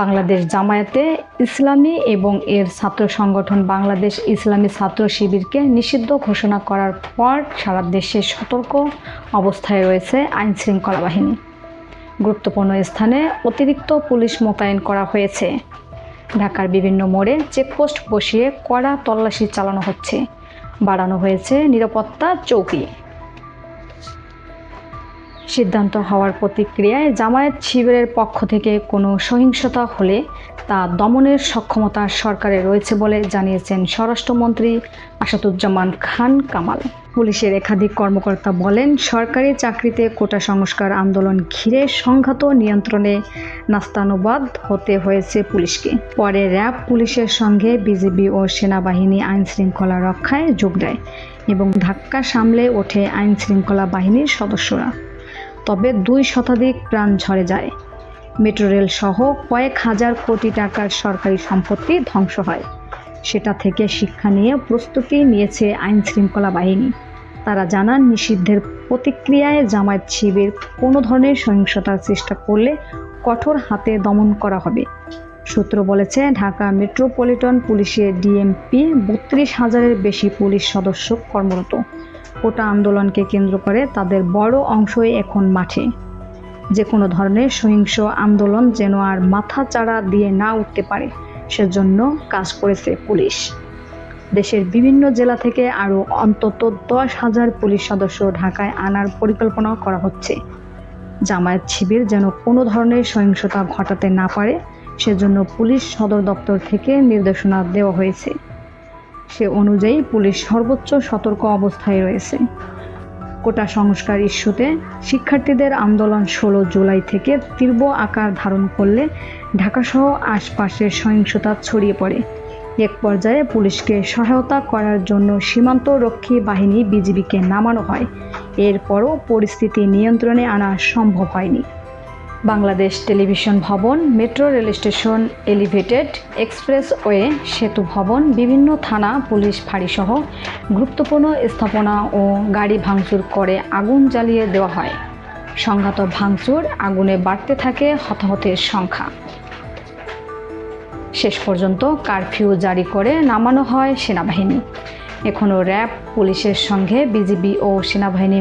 বাংলাদেশ জামায়াতে ইসলামী এবং এর ছাত্র সংগঠন বাংলাদেশ ইসলামী ছাত্র শিবিরকে নিষিদ্ধ ঘোষণা করার পর সারা দেশে সতর্ক অবস্থায় রয়েছে আইন শৃঙ্খলা বাহিনী। গুরুত্বপূর্ণ স্থানে অতিরিক্ত পুলিশ মোতায়েন করা হয়েছে। ঢাকার বিভিন্ন মোড়ে চেকপোস্ট বসিয়ে কড়া তল্লাশি চালানো হচ্ছে। বাড়ানো হয়েছে নিরাপত্তা চৌকি। সিদ্ধান্ত হওয়ার প্রতিক্রিয়ায় জামায়াত শিবিরের পক্ষ থেকে কোনো সহিংসতা হলে তা দমনের সক্ষমতা সরকারের রয়েছে বলে জানিয়েছেন স্বরাষ্ট্রমন্ত্রী আসাদুজ্জামান খান কামাল। পুলিশের একাধিক কর্মকর্তা বলেন, সরকারি চাকরিতে কোটা সংস্কার আন্দোলন ঘিরে সংঘাত নিয়ন্ত্রণে নাস্তানুবাদ হতে হয়েছে পুলিশকে। পরে র্যাব পুলিশের সঙ্গে বিজিবি ও সেনাবাহিনী আইন শৃঙ্খলা রক্ষায় যোগ দেয় এবং ধাক্কা সামলে ওঠে আইন শৃঙ্খলা বাহিনীর সদস্যরা। তবে দুই শতাধিক প্রাণ ঝরে যায়। মেট্রো রেল সহ কয়েক হাজার কোটি টাকার সরকারি সম্পত্তি ধ্বংস হয়। সেটা থেকে শিক্ষা নিয়ে প্রস্তুতি নিয়েছে আইন শৃঙ্খলা বাহিনী। তারা জানান, নিষিদ্ধের প্রতিক্রিয়ায় জামায়াত শিবির কোনো ধরনের সহিংসতার চেষ্টা করলে কঠোর হাতে দমন করা হবে। সূত্র বলেছে, ঢাকা মেট্রোপলিটন পুলিশের ডিএমপি বত্রিশ হাজারের বেশি পুলিশ সদস্য কর্মরত। কোটা আন্দোলনকে কেন্দ্র করে তাদের বড় অংশই এখন মাঠে। যে কোনো ধরনের সহিংস আন্দোলন যেন আর মাথা চাড়া দিয়ে না উঠতে পারে, সেজন্য কাজ করেছে পুলিশ। দেশের বিভিন্ন জেলা থেকে আরও অন্তত দশ হাজার পুলিশ সদস্য ঢাকায় আনার পরিকল্পনা করা হচ্ছে। জামায়াত শিবির যেন কোনো ধরনের সহিংসতা ঘটাতে না পারে, সেজন্য পুলিশ সদর দপ্তর থেকে নির্দেশনা দেওয়া হয়েছে। সে অনুযায়ী পুলিশ সর্বোচ্চ সতর্ক অবস্থায় রয়েছে। কোটা সংস্কার ইস্যুতে শিক্ষার্থীদের আন্দোলন ষোলো জুলাই থেকে তীব্র আকার ধারণ করলে ঢাকাসহ আশপাশের সহিংসতা ছড়িয়ে পড়ে। এক পর্যায়ে পুলিশকে সহায়তা করার জন্য সীমান্তরক্ষী বাহিনী বিজিবিকে নামানো হয়। এরপরও পরিস্থিতি নিয়ন্ত্রণে আনা সম্ভব হয়নি। বাংলাদেশ টেলিভিশন ভবন, metro rail station, elevated expressway, সেতু ভবন, বিভিন্ন থানা, পুলিশ ফাঁড়িসহ গুরুত্বপূর্ণ স্থাপনা ও গাড়ি ভাঙচুর করে আগুন জ্বালিয়ে দেওয়া হয়। সংঘাত ভাঙচুর আগুনে বাড়তে থাকে হতাহতের সংখ্যা। শেষ পর্যন্ত কারফিউ জারি করে নামানো হয় সেনাবাহিনী। এখনও র্যাব পুলিশের সঙ্গে বিজিবি ও সেনাবাহিনী